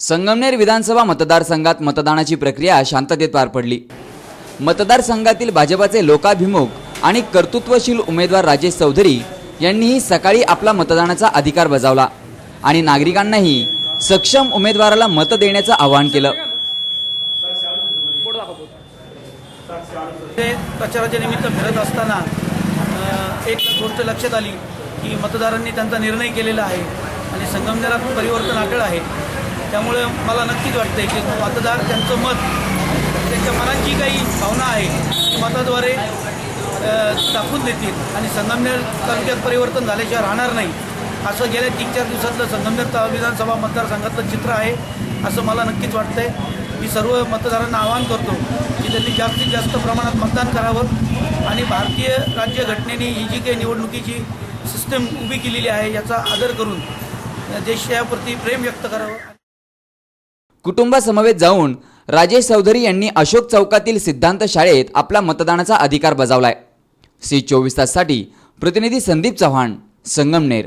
संगमनेर विधानसभा मतदारसंघात मतदानाची प्रक्रिया शांततेत पार पडली. मतदारसंघातील भाजपाचे लोकाभिमुख आणि कर्तृत्वशील उमेदवार राजेश चौधरी यांनीही सकाळी आपला मतदानाचा अधिकार बजावला आणि नागरिकांनाही सक्षम उमेदवाराला मत देण्याचं आवाहन केलं. ते प्रचाराच्या निमित्त फिरत असताना एक गोष्ट लक्षात आली की मतदारांनी त्यांचा निर्णय केलेला आहे आणि संगमनेरात परिवर्तन आटळ आहे. त्यामुळे मला नक्कीच वाटते की मतदार त्यांचं मत त्यांच्या मनात जी काही भावना आहे ती मताद्वारे दाखवून देतील. आणि संगमनेर तालुक्यात परिवर्तन झाल्याशिवाय राहणार नाही. असं गेल्या तीन चार दिवसातलं संगमनेर ता- विधानसभा मतदारसंघातलं चित्र आहे असं मला नक्कीच वाटतंय. मी सर्व मतदारांना आवाहन करतो की त्यांनी जास्तीत जास्त प्रमाणात मतदान करावं. आणि भारतीय राज्यघटनेने ही जी काही निवडणुकीची सिस्टम उभी केलेली आहे याचा आदर करून देशाप्रती प्रेम व्यक्त करावं. कुटुंबासमवेत जाऊन राजेश चौधरी यांनी अशोक चौकातील सिद्धांत शाळेत आपला मतदानाचा अधिकार बजावलाय. सी चोवीस ताससाठी प्रतिनिधी संदीप चव्हाण संगमनेर.